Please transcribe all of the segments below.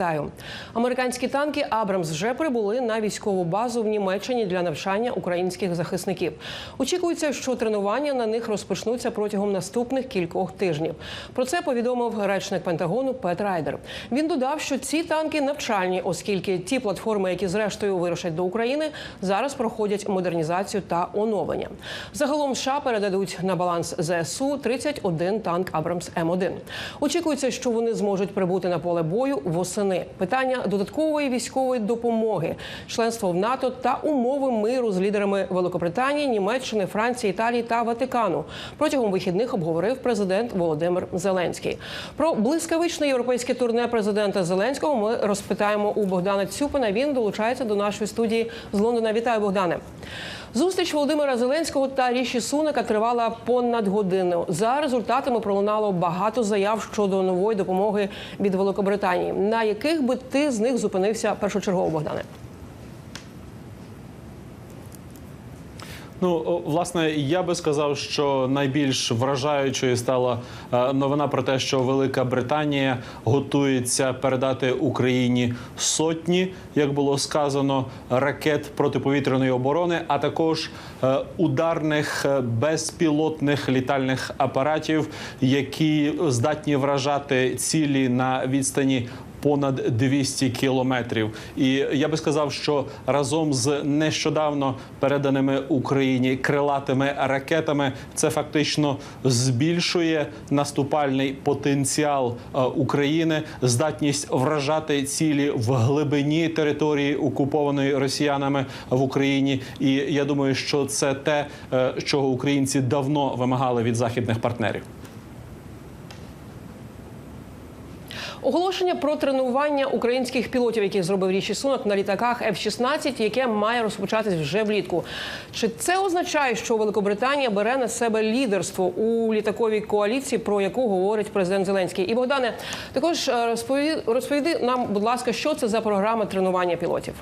Вітаю. Американські танки Абрамс вже прибули на військову базу в Німеччині для навчання українських захисників. Очікується, що тренування на них розпочнуться протягом наступних кількох тижнів. Про це повідомив речник Пентагону Пет Райдер. Він додав, що ці танки навчальні, оскільки ті платформи, які зрештою вирушать до України, зараз проходять модернізацію та оновлення. Загалом США передадуть на баланс ЗСУ 31 танк Абрамс М1. Очікується, що вони зможуть прибути на поле бою восени. Питання додаткової військової допомоги, членство в НАТО та умови миру з лідерами Великобританії, Німеччини, Франції, Італії та Ватикану протягом вихідних обговорив президент Володимир Зеленський. Про блискавичне європейське турне президента Зеленського ми розпитаємо у Богдана Цюпина. Він долучається до нашої студії з Лондона. Вітаю, Богдане. Зустріч Володимира Зеленського та Ріші Сунака тривала понад годину. За результатами пролунало багато заяв щодо нової допомоги від Великобританії. На яких би ти з них зупинився першочергово, Богдане? Ну, власне, я би сказав, що найбільш вражаючою стала е, новина про те, що Велика Британія готується передати Україні сотні, як було сказано, ракет протиповітряної оборони, а також е, ударних е, безпілотних літальних апаратів, які здатні вражати цілі на відстані понад 200 кілометрів. І я би сказав, що разом з нещодавно переданими Україні крилатими ракетами це фактично збільшує наступальний потенціал е, України, здатність вражати цілі в глибині території окупованої росіянами в Україні. І я думаю, що це те, е, чого українці давно вимагали від західних партнерів. Оголошення про тренування українських пілотів, які зробив Ріші Сунок на літаках F-16, яке має розпочатись вже влітку. Чи це означає, що Великобританія бере на себе лідерство у літаковій коаліції, про яку говорить президент Зеленський? І Богдане, також е, розповіди, розповіди нам, будь ласка, що це за програма тренування пілотів?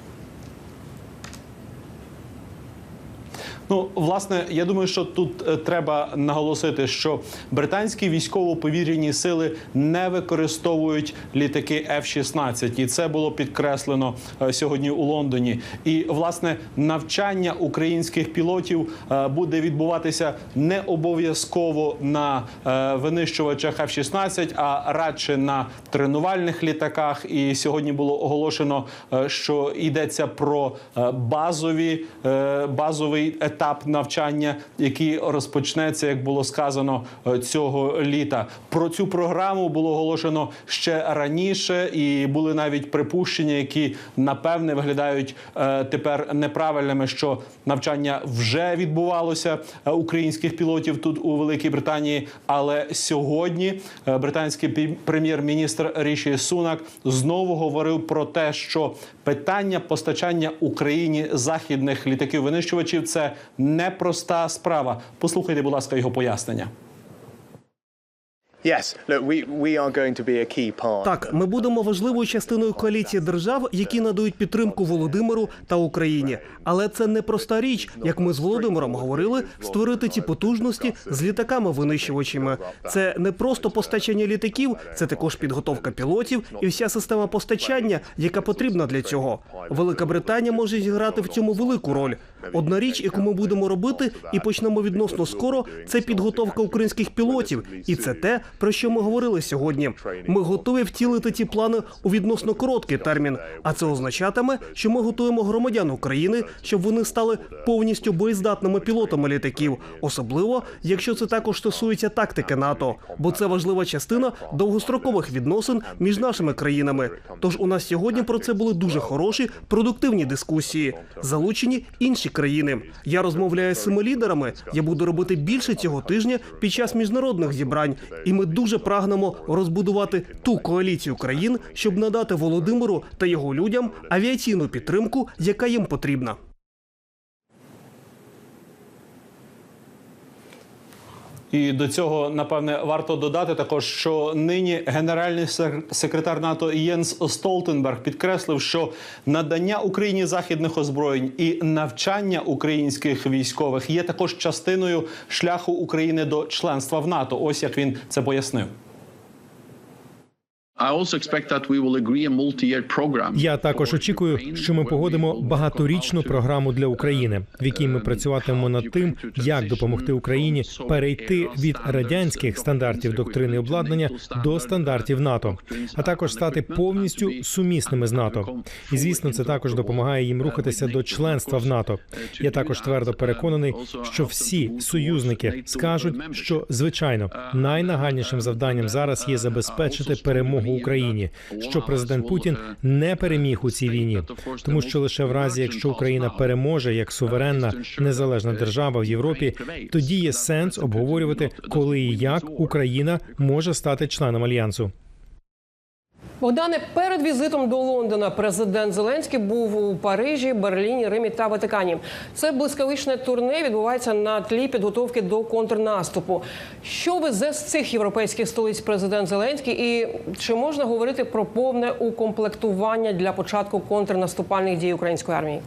Ну, власне, я думаю, що тут е, треба наголосити, що британські військово-повірені сили не використовують літаки F-16. і це було підкреслено е, сьогодні у Лондоні. І власне навчання українських пілотів е, буде відбуватися не обов'язково на винищувачах F-16, а радше на тренувальних літаках. І сьогодні було оголошено, що йдеться про базові базовий етап навчання, який розпочнеться, як було сказано е, цього літа. Про цю програму було оголошено ще раніше, і були навіть припущення, які напевне виглядають е, тепер неправильними, що навчання вже відбувалося е, українських пілотів тут у Великій Британії. Але сьогодні британський прем'єр-міністр Ріші Сунак знову говорив про те, що питання постачання Україні західних літаків винищувачів це непроста справа. Послухайте, будь ласка, його пояснення. Yes, look, we, we are going to be a key part. Так, ми будемо важливою частиною коаліції держав, які надають підтримку Володимиру та Україні. Але це не проста річ, як ми з Володимиром говорили, створити ці потужності з літаками-винищувачами. Це не просто постачання літаків, це також підготовка пілотів і вся система постачання, яка потрібна для цього. Велика Британія може зіграти в цьому велику роль. Одна річ, яку ми будемо робити, і почнемо відносно скоро, це підготовка українських пілотів, і це те, про що ми говорили сьогодні. Ми готові втілити ті плани у відносно короткий термін. А це означатиме, що ми готуємо громадян України, щоб вони стали повністю боєздатними пілотами літаків, особливо якщо це також стосується тактики НАТО, бо це важлива частина довгострокових відносин між нашими країнами. Тож у нас сьогодні про це були дуже хороші, продуктивні дискусії. Залучені інші країни. Я розмовляю з цими лідерами. Я буду робити більше цього тижня під час міжнародних зібрань, і ми дуже прагнемо розбудувати ту коаліцію країн, щоб надати Володимиру та його людям авіаційну підтримку, яка їм потрібна. І до цього напевне варто додати також, що нині генеральний сек- секретар НАТО Єнс Столтенберг підкреслив, що надання Україні західних озброєнь і навчання українських військових є також частиною шляху України до членства в НАТО. Ось як він це пояснив. Я також очікую, що ми погодимо багаторічну програму для України, в якій ми працюватимемо над тим, як допомогти Україні перейти від радянських стандартів доктрини обладнання до стандартів НАТО, а також стати повністю сумісними з НАТО. І звісно, це також допомагає їм рухатися до членства в НАТО. Я також твердо переконаний, що всі союзники скажуть, що звичайно найнагальнішим завданням зараз є забезпечити перемогу Україні, що президент Путін не переміг у цій війні, тому що лише в разі, якщо Україна переможе як суверенна незалежна держава в Європі, тоді є сенс обговорювати, коли і як Україна може стати членом альянсу. Богдане, перед візитом до Лондона президент Зеленський був у Парижі, Берліні, Римі та Ватикані. Це блискавичне турне відбувається на тлі підготовки до контрнаступу. Що везе з цих європейських столиць президент Зеленський, і чи можна говорити про повне укомплектування для початку контрнаступальних дій української армії?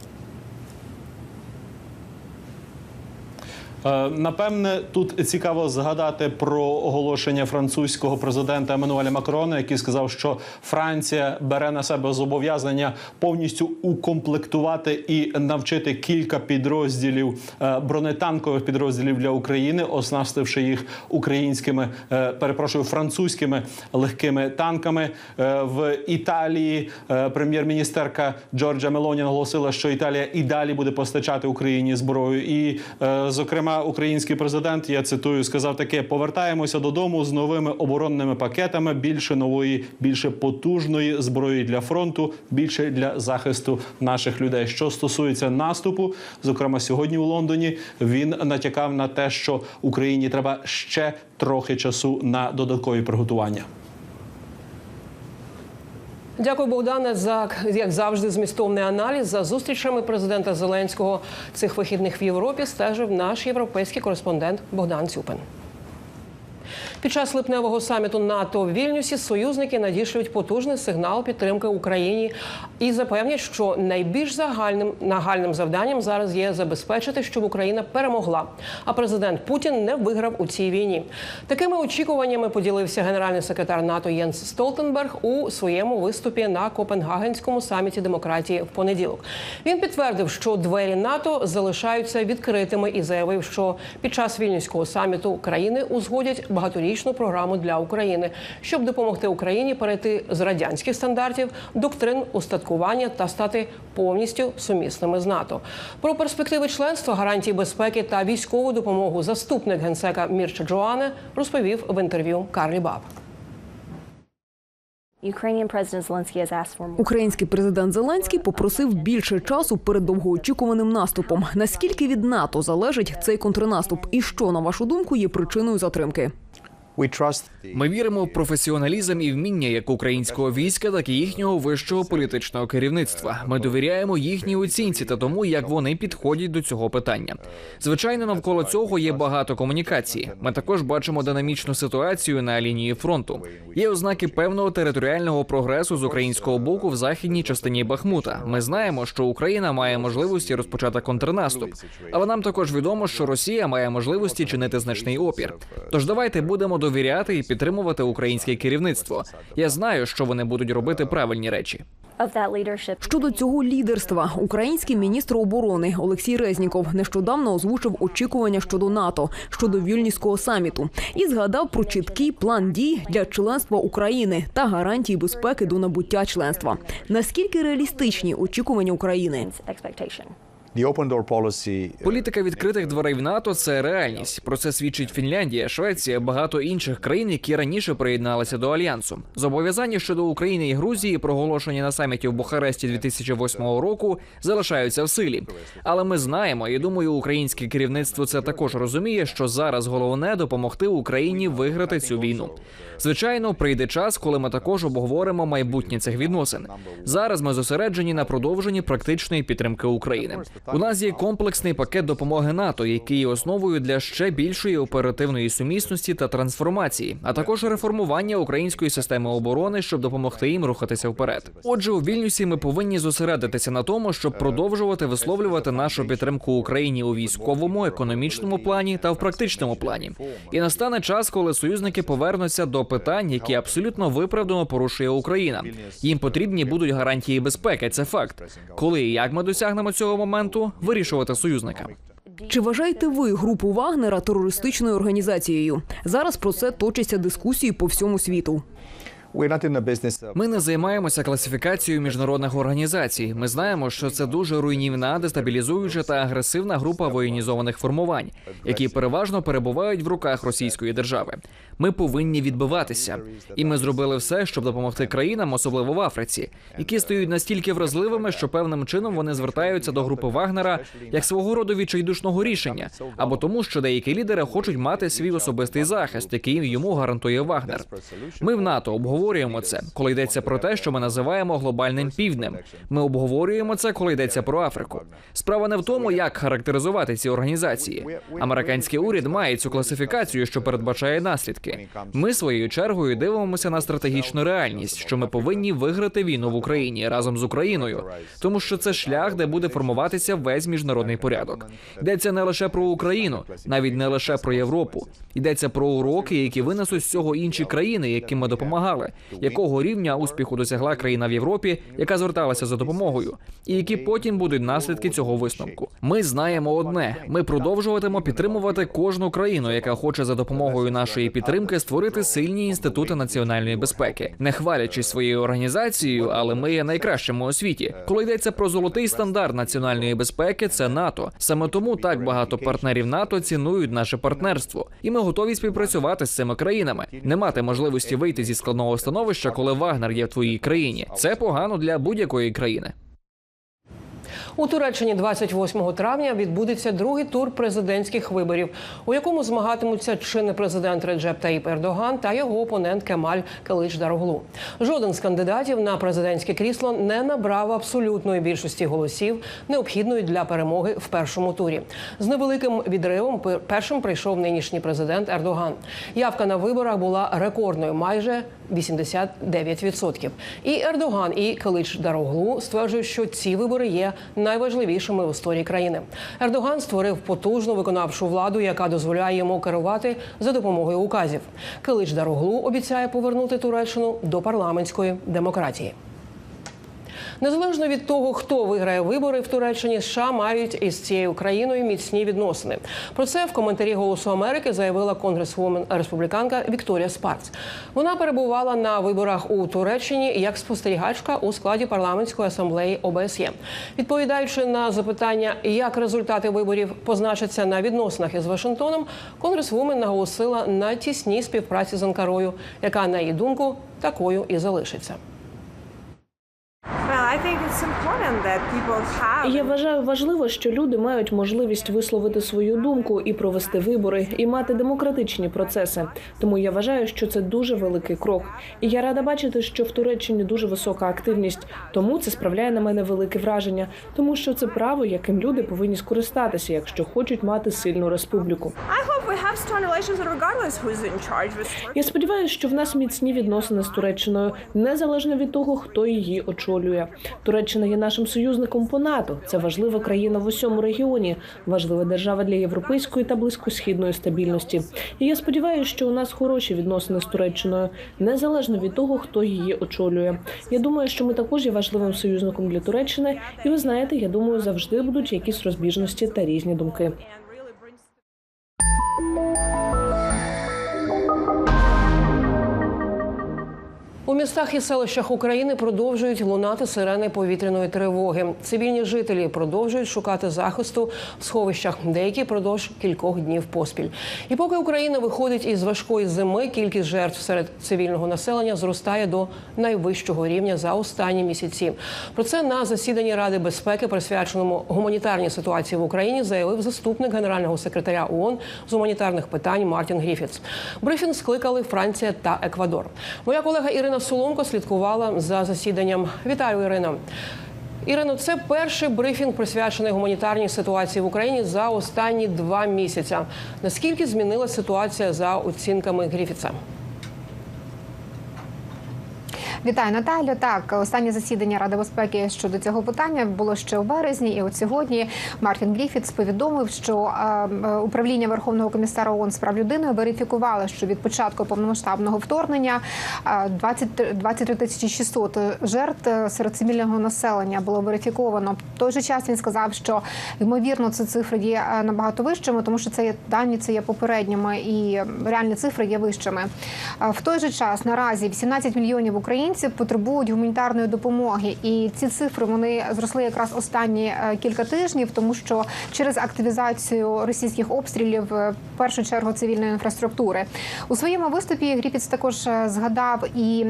Напевне, тут цікаво згадати про оголошення французького президента Еммануеля Макрона, який сказав, що Франція бере на себе зобов'язання повністю укомплектувати і навчити кілька підрозділів е, бронетанкових підрозділів для України, оснастивши їх українськими, е, перепрошую, французькими легкими танками. Е, В Італії е, прем'єр-міністерка Джорджа Мелоні наголосила, що Італія і далі буде постачати Україні зброю. І, е, зокрема, український президент, я цитую, сказав таке: повертаємося додому з новими оборонними пакетами, більше нової, більше потужної зброї для фронту, більше для захисту наших людей. Що стосується наступу, зокрема сьогодні у Лондоні, він натякав на те, що Україні треба ще трохи часу на додаткові приготування. Дякую, Богдане, за як завжди змістовний аналіз за зустрічами президента Зеленського цих вихідних в Європі. Стежив наш європейський кореспондент Богдан Цюпин. Під час липневого саміту НАТО в Вільнюсі союзники надішлють потужний сигнал підтримки Україні і запевнять, що найбільш загальним нагальним завданням зараз є забезпечити, щоб Україна перемогла. А президент Путін не виграв у цій війні. Такими очікуваннями поділився генеральний секретар НАТО Єнс Столтенберг у своєму виступі на Копенгагенському саміті демократії в понеділок. Він підтвердив, що двері НАТО залишаються відкритими і заявив, що під час вільнюського саміту країни узгодять багаторічну програму для України, щоб допомогти Україні перейти з радянських стандартів, доктрин устаткування та стати повністю сумісними з НАТО. Про перспективи членства, гарантії безпеки та військову допомогу заступник генсека Мірча Джоане розповів в інтерв'ю Карлі Баб. Український президент Зеленський попросив більше часу перед довгоочікуваним наступом. Наскільки від НАТО залежить цей контрнаступ, і що на вашу думку є причиною затримки? Ми віримо в професіоналізм і вміння як українського війська, так і їхнього вищого політичного керівництва. Ми довіряємо їхній оцінці та тому, як вони підходять до цього питання. Звичайно, навколо цього є багато комунікації. Ми також бачимо динамічну ситуацію на лінії фронту. Є ознаки певного територіального прогресу з українського боку в західній частині Бахмута. Ми знаємо, що Україна має можливості розпочати контрнаступ, але нам також відомо, що Росія має можливості чинити значний опір. Тож давайте будемо довіряти і підтримувати українське керівництво. Я знаю, що вони будуть робити правильні речі. Щодо цього лідерства, український міністр оборони Олексій Резніков нещодавно озвучив очікування щодо НАТО щодо вільнюського саміту і згадав про чіткий план дій для членства України та гарантії безпеки до набуття членства. Наскільки реалістичні очікування України? Expectation. Політика відкритих дверей в НАТО це реальність. Про це свідчить Фінляндія, Швеція, багато інших країн, які раніше приєдналися до альянсу. Зобов'язання щодо України і Грузії, проголошені на саміті в Бухаресті 2008 року, залишаються в силі. Але ми знаємо, і думаю, українське керівництво це також розуміє, що зараз головне допомогти Україні виграти цю війну. Звичайно, прийде час, коли ми також обговоримо майбутнє цих відносин. Зараз ми зосереджені на продовженні практичної підтримки України. У нас є комплексний пакет допомоги НАТО, який є основою для ще більшої оперативної сумісності та трансформації, а також реформування української системи оборони, щоб допомогти їм рухатися вперед. Отже, у Вільнюсі ми повинні зосередитися на тому, щоб продовжувати висловлювати нашу підтримку Україні у військовому, економічному плані та в практичному плані. І настане час, коли союзники повернуться до питань, які абсолютно виправдано порушує Україна. Їм потрібні будуть гарантії безпеки. Це факт. Коли і як ми досягнемо цього моменту, вирішувати союзникам. Чи вважаєте ви групу Вагнера терористичною організацією? Зараз про це точаться дискусії по всьому світу. Ми не займаємося класифікацією міжнародних організацій. Ми знаємо, що це дуже руйнівна, дестабілізуюча та агресивна група воєнізованих формувань, які переважно перебувають в руках Російської держави. Ми повинні відбиватися, і ми зробили все, щоб допомогти країнам, особливо в Африці, які стають настільки вразливими, що певним чином вони звертаються до групи Вагнера як свого роду відчайдушного рішення, або тому, що деякі лідери хочуть мати свій особистий захист, який йому гарантує Вагнер. Ми в НАТО обговорюємо це, коли йдеться про те, що ми називаємо глобальним півднем. Ми обговорюємо це, коли йдеться про Африку. Справа не в тому, як характеризувати ці організації. Американський уряд має цю класифікацію, що передбачає наслідки. Ми своєю чергою дивимося на стратегічну реальність, що ми повинні виграти війну в Україні разом з Україною, тому що це шлях, де буде формуватися весь міжнародний порядок. Йдеться не лише про Україну, навіть не лише про Європу. Йдеться про уроки, які винесуть з цього інші країни, яким ми допомагали, якого рівня успіху досягла країна в Європі, яка зверталася за допомогою, і які потім будуть наслідки цього висновку. Ми знаємо одне: ми продовжуватимемо підтримувати кожну країну, яка хоче за допомогою нашої підтримки створити сильні інститути національної безпеки, не хвалячись своєю організацією, але ми є найкращими у світі. Коли йдеться про золотий стандарт національної безпеки, це НАТО. Саме тому так багато партнерів НАТО цінують наше партнерство, і ми готові співпрацювати з цими країнами. Не мати можливості вийти зі складного становища, коли Вагнер є в твоїй країні. Це погано для будь-якої країни. У Туреччині 28 травня відбудеться другий тур президентських виборів, у якому змагатимуться чинний президент Реджеп Таїп Ердоган та його опонент Кемаль Калич Дароглу. Жоден з кандидатів на президентське крісло не набрав абсолютної більшості голосів, необхідної для перемоги в першому турі. З невеликим відривом першим прийшов нинішній президент Ердоган. Явка на виборах була рекордною, майже 89%. І Ердоган, і Калич Дароглу стверджують, що ці вибори є найважливішими в історії країни. Ердоган створив потужну виконавчу владу, яка дозволяє йому керувати за допомогою указів. Калич Дароглу обіцяє повернути Туреччину до парламентської демократії. Незалежно від того, хто виграє вибори в Туреччині, США мають із цією країною міцні відносини. Про це в коментарі Голосу Америки заявила конгресвумен республіканка Вікторія Спарц. Вона перебувала на виборах у Туреччині як спостерігачка у складі парламентської асамблеї ОБСЄ. Відповідаючи на запитання, як результати виборів позначаться на відносинах із Вашингтоном, конгресвумен наголосила на тісній співпраці з Анкарою, яка на її думку такою і залишиться. Я вважаю важливо, що люди мають можливість висловити свою думку і провести вибори, і мати демократичні процеси. Тому я вважаю, що це дуже великий крок. І я рада бачити, що в Туреччині дуже висока активність. Тому це справляє на мене велике враження, тому що це право, яким люди повинні скористатися, якщо хочуть мати сильну республіку. Я сподіваюся, що в нас міцні відносини з Туреччиною, незалежно від того, хто її очолює. Туреччина є нашим союзником по НАТО. Це важлива країна в усьому регіоні, важлива держава для європейської та близькосхідної стабільності. І я сподіваюся, що у нас хороші відносини з Туреччиною, незалежно від того, хто її очолює. Я думаю, що ми також є важливим союзником для Туреччини, і ви знаєте, я думаю, завжди будуть якісь розбіжності та різні думки. Містах і селищах України продовжують лунати сирени повітряної тривоги. Цивільні жителі продовжують шукати захисту в сховищах, деякі продовж кількох днів поспіль. І поки Україна виходить із важкої зими, кількість жертв серед цивільного населення зростає до найвищого рівня за останні місяці. Про це на засіданні Ради безпеки, присвяченому гуманітарній ситуації в Україні, заявив заступник генерального секретаря ООН з гуманітарних питань Мартін Гріфітс. Брифінг скликали Франція та Еквадор. Моя колега Ірина Соломко слідкувала за засіданням. Вітаю, Ірино. Ірино, це перший брифінг присвячений гуманітарній ситуації в Україні за останні два місяці. Наскільки змінилася ситуація за оцінками Гріфіца? Вітаю, Наталю. Так, останнє засідання Ради безпеки щодо цього питання було ще у березні, і от сьогодні Мартін Гріфітс повідомив, що е, е, управління Верховного комісара ООН з прав людини верифікувало, що від початку повномасштабного вторгнення е, 20 23 тисячі 600 жертв е, серед цивільного населення було верифіковано. В той же час він сказав, що ймовірно це цифри є е, набагато вищими, тому що це є дані, це є попередніми, і реальні цифри є вищими. В той же час наразі 18 мільйонів українців потребують гуманітарної допомоги, і ці цифри вони зросли якраз останні е, кілька тижнів, тому що через активізацію російських обстрілів е, в першу чергу цивільної інфраструктури у своєму виступі Гріпіц також е, згадав і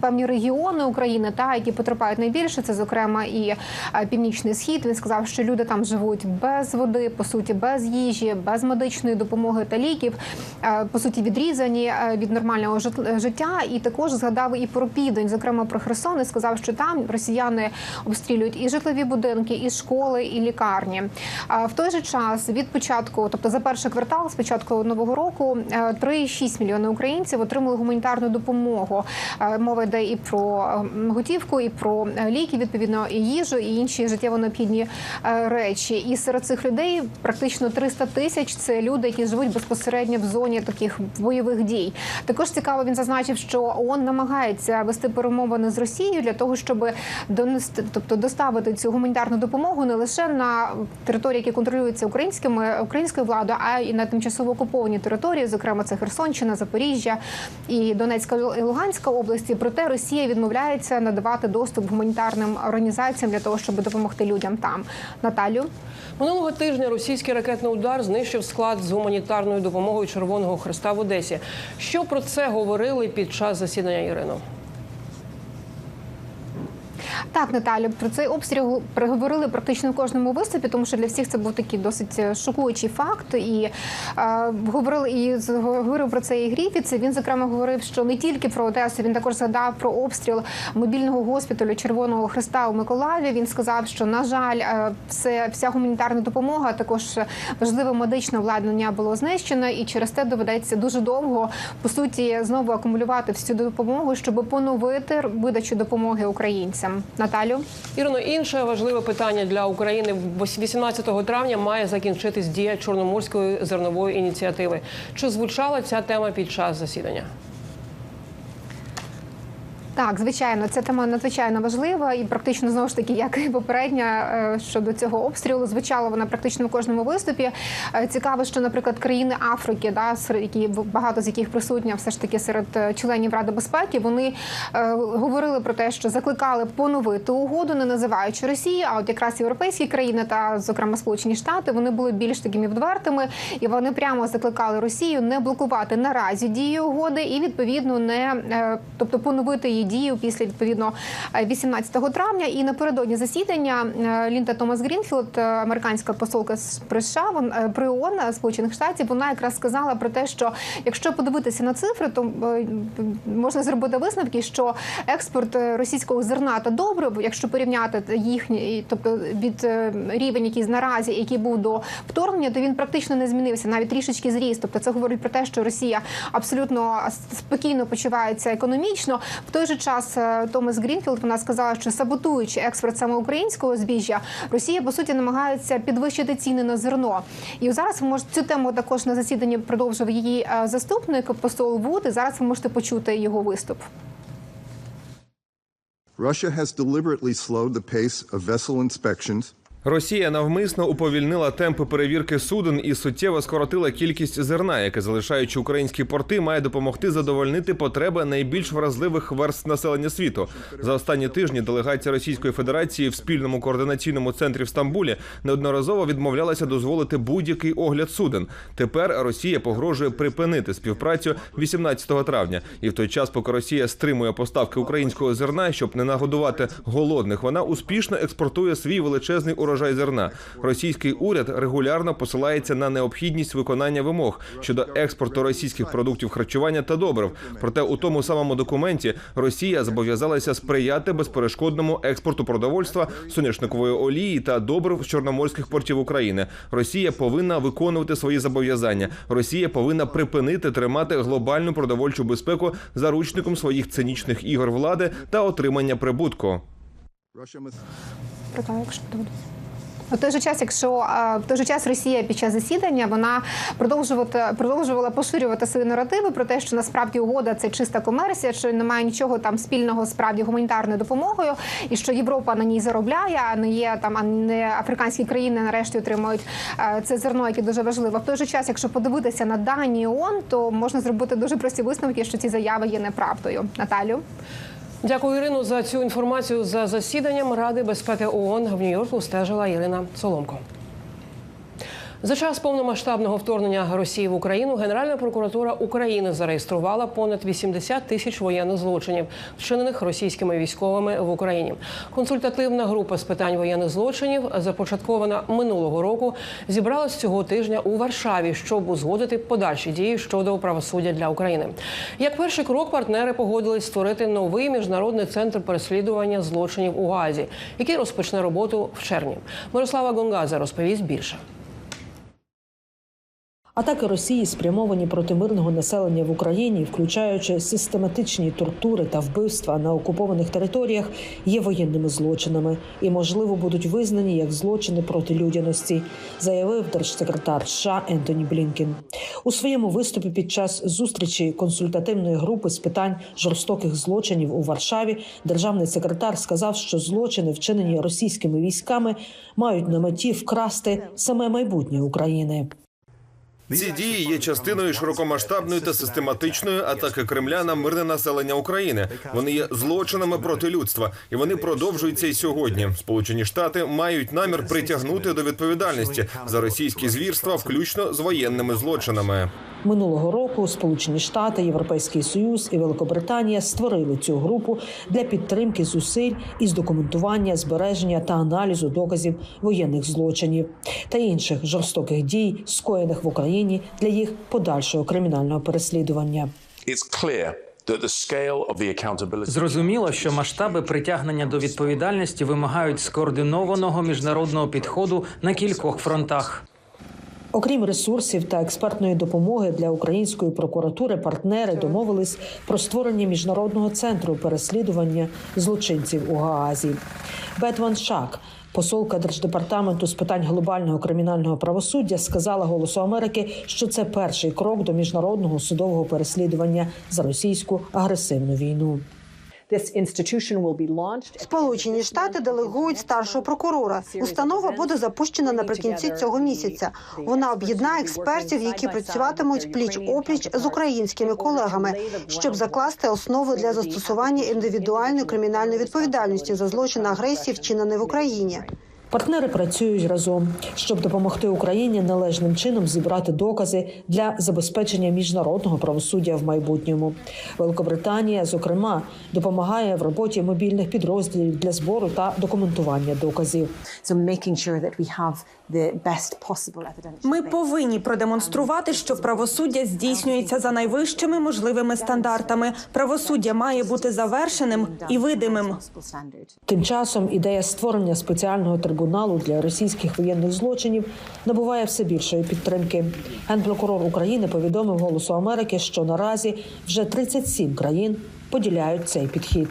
певні регіони України, та які потерпають найбільше. Це зокрема і північний схід. Він сказав, що люди там живуть без води, по суті, без їжі, без медичної допомоги та ліків, по суті, відрізані від нормального жит- життя. І також згадав і про південь, зокрема про Херсон, і сказав, що там росіяни обстрілюють і житлові будинки, і школи, і лікарні. А в той же час від початку, тобто за перший квартал, з початку нового року, е, 3,6 мільйони українців отримали гуманітарну допомогу. Е, Мова йде і про е, готівку, і про е, ліки, відповідно, і їжу, і інші життєво необхідні е, речі. І серед цих людей практично 300 тисяч це люди, які живуть безпосередньо в зоні таких бойових дій. Також цікаво, він зазначив, що ООН намагається вести перемовини з Росією для того, щоб донести, тобто доставити цю гуманітарну допомогу не лише на території, які контролюються українськими українською владою, а й на тимчасово окуповані території, зокрема це Херсонщина, Запоріжжя і Донецька і Луганська області. Проте Росія відмовляється надавати доступ гуманітарним організаціям для того, щоб допомогти людям там. Наталю. Минулого тижня російський ракетний удар знищив склад з гуманітарною допомогою Червоного Христа в Одесі. Що про це говорили під час засідання Ірино? Так, Наталю, про цей обстріл приговорили практично в кожному виступі, тому що для всіх це був такий досить е, шокуючий факт. І е, говорили і говорив про це і Гріфіц. Він зокрема говорив, що не тільки про Одесу, він також згадав про обстріл мобільного госпіталю Червоного Христа у Миколаєві. Він сказав, що на жаль, е, все вся гуманітарна допомога, також важливе медичне обладнання було знищено, і через те доведеться дуже довго по суті знову акумулювати всю допомогу, щоб поновити видачу допомоги українцям. Наталю. Ірино, інше важливе питання для України. 18 травня має закінчитись дія Чорноморської зернової ініціативи. Чи звучала ця тема під час засідання? Так, звичайно, ця тема надзвичайно важлива і практично знову ж таки, як і попередня е, щодо цього обстрілу, звучала вона практично в кожному виступі. Е, Цікаво, що, наприклад, країни Африки, да, які багато з яких присутня, все ж таки серед е, членів Ради безпеки, вони е, говорили про те, що закликали поновити угоду, не називаючи Росію. А от якраз європейські країни та, зокрема, Сполучені Штати, вони були більш такими відвертими, і вони прямо закликали Росію не блокувати наразі дію угоди і відповідно не е, тобто поновити її дію після відповідно е, 18 травня. І напередодні засідання е, Лінда Томас Грінфілд, е, американська посолка при США, е, при ООН е, Сполучених Штатів, вона якраз сказала про те, що якщо подивитися на цифри, то е, можна зробити висновки, що експорт е, російського зерна та добрив, якщо порівняти їхній, тобто від е, рівень, який наразі, який був до вторгнення, то він практично не змінився, навіть трішечки зріс. Тобто це говорить про те, що Росія абсолютно спокійно почувається економічно. В той же час е, Томас Грінфілд вона сказала, що саботуючи експорт саме українського збіжжя, Росія по суті намагається підвищити ціни на зерно. І зараз ви можете цю тему також на засіданні продовжив її е, заступник посол Вуд. І зараз ви можете почути його виступ. Russia has deliberately slowed the pace of vessel inspections Росія навмисно уповільнила темпи перевірки суден і суттєво скоротила кількість зерна, яке залишаючи українські порти, має допомогти задовольнити потреби найбільш вразливих верст населення світу. За останні тижні делегація Російської Федерації в спільному координаційному центрі в Стамбулі неодноразово відмовлялася дозволити будь-який огляд суден. Тепер Росія погрожує припинити співпрацю 18 травня. І в той час, поки Росія стримує поставки українського зерна, щоб не нагодувати голодних, вона успішно експортує свій величезний урожай урожай зерна. Російський уряд регулярно посилається на необхідність виконання вимог щодо експорту російських продуктів харчування та добрив. Проте у тому самому документі Росія зобов'язалася сприяти безперешкодному експорту продовольства, соняшникової олії та добрив з чорноморських портів України. Росія повинна виконувати свої зобов'язання. Росія повинна припинити тримати глобальну продовольчу безпеку заручником своїх цинічних ігор влади та отримання прибутку. Доведеться. У той же час, якщо в той же час Росія під час засідання вона продовжувати продовжувала поширювати свої наративи про те, що насправді угода це чиста комерція, що немає нічого там спільного справді гуманітарною допомогою, і що Європа на ній заробляє, а не є там, а не африканські країни нарешті отримують е, це зерно, яке дуже важливо. В той же час, якщо подивитися на дані ООН, то можна зробити дуже прості висновки, що ці заяви є неправдою. Наталю. Дякую, Ірину, за цю інформацію. За засіданням Ради безпеки ООН в Нью-Йорку стежила Ірина Соломко. За час повномасштабного вторгнення Росії в Україну Генеральна прокуратура України зареєструвала понад 80 тисяч воєнних злочинів, вчинених російськими військовими в Україні. Консультативна група з питань воєнних злочинів, започаткована минулого року, зібралась цього тижня у Варшаві, щоб узгодити подальші дії щодо правосуддя для України. Як перший крок, партнери погодились створити новий міжнародний центр переслідування злочинів у Газі, який розпочне роботу в червні. Мирослава Гонгаза розповість більше. Атаки Росії спрямовані проти мирного населення в Україні, включаючи систематичні тортури та вбивства на окупованих територіях, є воєнними злочинами і, можливо, будуть визнані як злочини проти людяності, заявив держсекретар США Ентоні Блінкен у своєму виступі під час зустрічі консультативної групи з питань жорстоких злочинів у Варшаві. Державний секретар сказав, що злочини, вчинені російськими військами, мають на меті вкрасти саме майбутнє України. Ці дії є частиною широкомасштабної та систематичної атаки Кремля на мирне населення України. Вони є злочинами проти людства, і вони продовжуються і сьогодні. Сполучені Штати мають намір притягнути до відповідальності за російські звірства, включно з воєнними злочинами. Минулого року Сполучені Штати, Європейський Союз і Великобританія створили цю групу для підтримки зусиль із документування, збереження та аналізу доказів воєнних злочинів та інших жорстоких дій, скоєних в Україні для їх подальшого кримінального переслідування. Зрозуміло, що масштаби притягнення до відповідальності вимагають скоординованого міжнародного підходу на кількох фронтах. Окрім ресурсів та експертної допомоги для української прокуратури, партнери домовились про створення міжнародного центру переслідування злочинців у Гаазі. Бет Ван Шак, посолка держдепартаменту з питань глобального кримінального правосуддя, сказала Голосу Америки, що це перший крок до міжнародного судового переслідування за російську агресивну війну. Сполучені Штати делегують старшого прокурора. Установа буде запущена наприкінці цього місяця. Вона об'єднає експертів, які працюватимуть пліч опліч з українськими колегами, щоб закласти основи для застосування індивідуальної кримінальної відповідальності за злочин агресії, вчинений в Україні. Партнери працюють разом, щоб допомогти Україні належним чином зібрати докази для забезпечення міжнародного правосуддя в майбутньому. Великобританія, зокрема, допомагає в роботі мобільних підрозділів для збору та документування доказів. Ми повинні продемонструвати, що правосуддя здійснюється за найвищими можливими стандартами. Правосуддя має бути завершеним і видимим. Тим часом ідея створення спеціального трибуналу для російських воєнних злочинів набуває все більшої підтримки. Генпрокурор України повідомив Голосу Америки, що наразі вже 37 країн поділяють цей підхід.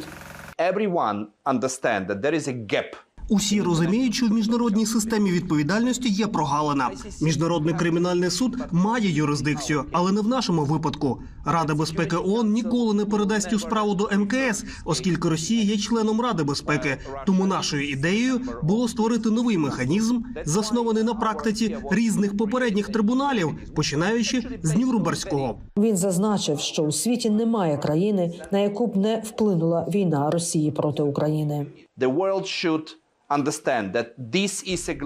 Усі розуміють, що в міжнародній системі відповідальності є прогалина. Міжнародний кримінальний суд має юрисдикцію, але не в нашому випадку. Рада безпеки ООН ніколи не передасть цю справу до МКС, оскільки Росія є членом Ради безпеки. Тому нашою ідеєю було створити новий механізм, заснований на практиці різних попередніх трибуналів, починаючи з Нюрнберзького. Він зазначив, що у світі немає країни, на яку б не вплинула війна Росії проти України.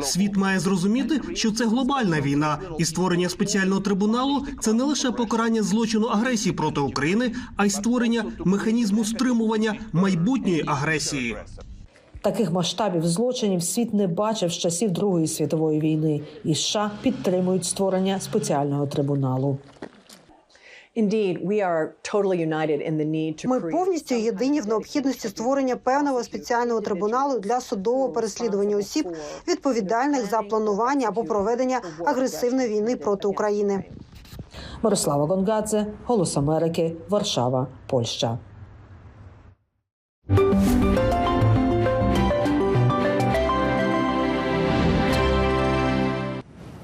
Світ має зрозуміти, що це глобальна війна, і створення спеціального трибуналу це не лише покарання злочину агресії проти України, а й створення механізму стримування майбутньої агресії. Таких масштабів злочинів світ не бачив з часів Другої світової війни, і США підтримують створення спеціального трибуналу. Ми повністю єдині в необхідності створення певного спеціального трибуналу для судового переслідування осіб, відповідальних за планування або проведення агресивної війни проти України. Мирослава Гонгадзе, Голос Америки, Варшава, Польща.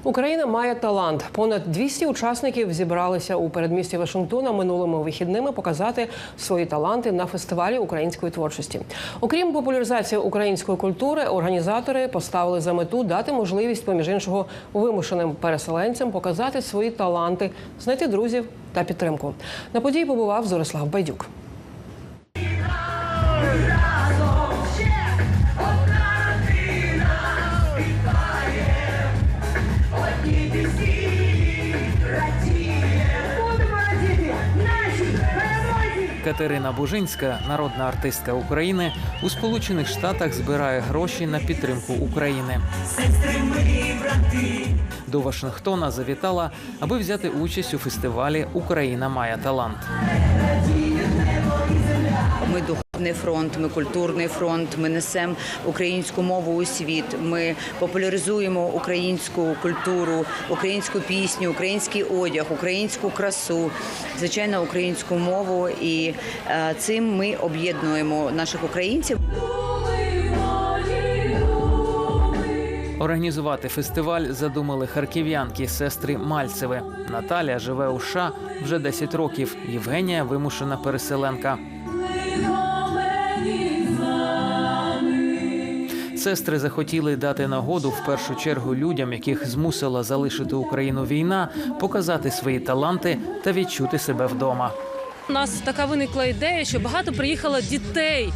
Україна має талант. Понад 200 учасників зібралися у передмісті Вашингтона минулими вихідними показати свої таланти на фестивалі української творчості. Окрім популяризації української культури, організатори поставили за мету дати можливість, поміж іншого, вимушеним переселенцям показати свої таланти, знайти друзів та підтримку. На події побував Зорислав Байдюк. Катерина Бужинська, народна артистка України, у Сполучених Штатах збирає гроші на підтримку України. До Вашингтона завітала, аби взяти участь у фестивалі Україна має талант. Ми духовний фронт, ми культурний фронт. Ми несемо українську мову у світ. Ми популяризуємо українську культуру, українську пісню, український одяг, українську красу, звичайно, українську мову. І е, цим ми об'єднуємо наших українців. Організувати фестиваль задумали харків'янки сестри Мальцеви. Наталя живе у США вже 10 років. Євгенія вимушена переселенка. Сестри захотіли дати нагоду в першу чергу людям, яких змусила залишити Україну війна, показати свої таланти та відчути себе вдома. У нас така виникла ідея, що багато приїхало дітей,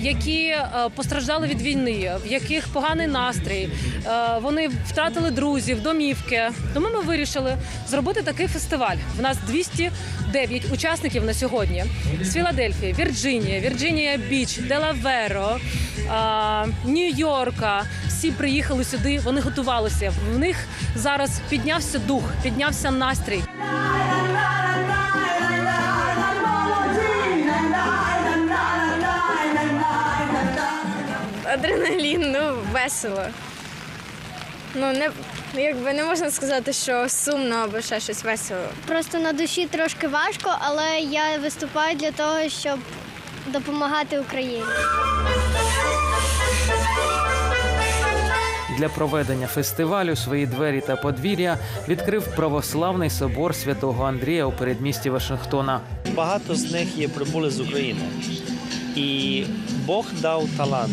які е, постраждали від війни, в яких поганий настрій. Е, вони втратили друзів, домівки. Тому ми вирішили зробити такий фестиваль. В нас 209 учасників на сьогодні з Філадельфії, Вірджинія, Вірджинія Біч, Делаверо, е, Нью-Йорка. Всі приїхали сюди. Вони готувалися. В них зараз піднявся дух, піднявся настрій. Адреналін, ну весело. Ну не якби не можна сказати, що сумно або ще щось весело. Просто на душі трошки важко, але я виступаю для того, щоб допомагати Україні. Для проведення фестивалю свої двері та подвір'я відкрив православний собор святого Андрія у передмісті Вашингтона. Багато з них є прибули з України, і Бог дав талант.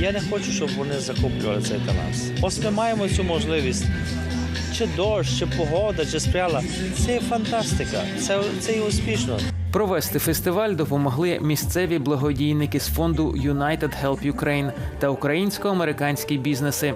Я не хочу, щоб вони закуплювали цей талант. Ось ми маємо цю можливість. Чи дощ, чи погода, чи спряла. Це фантастика, це, це є успішно. Провести фестиваль допомогли місцеві благодійники з фонду United Help Ukraine та українсько-американські бізнеси.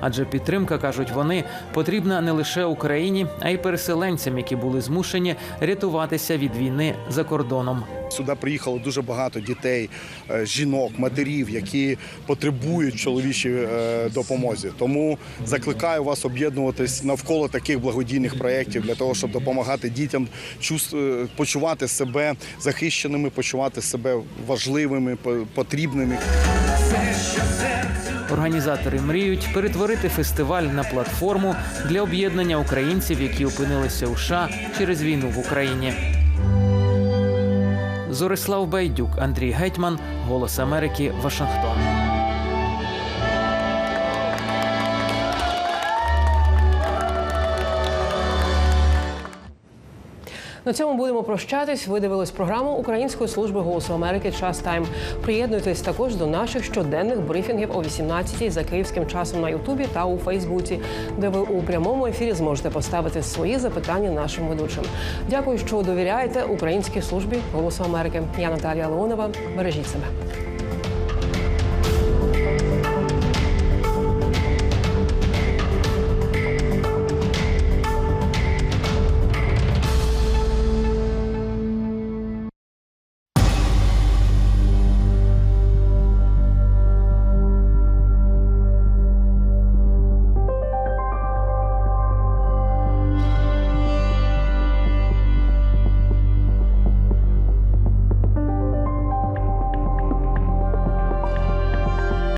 Адже підтримка, кажуть вони, потрібна не лише Україні, а й переселенцям, які були змушені рятуватися від війни за кордоном. Сюди приїхало дуже багато дітей, е, жінок, матерів, які потребують чоловічій е, допомозі. Тому закликаю вас об'єднуватись навколо таких благодійних проєктів для того, щоб допомагати дітям е, почувати себе захищеними, почувати себе важливими, по- потрібними. Організатори мріють перетворити фестиваль на платформу для об'єднання українців, які опинилися у США через війну в Україні. Зорислав Байдюк, Андрій Гетьман, Голос Америки, Вашингтон. На цьому будемо прощатись. Ви дивились програму Української служби голосу Америки. Час тайм. Приєднуйтесь також до наших щоденних брифінгів о 18-й за київським часом на Ютубі та у Фейсбуці, де ви у прямому ефірі зможете поставити свої запитання нашим ведучим. Дякую, що довіряєте Українській службі голосу Америки. Я Наталія Леонова. Бережіть себе.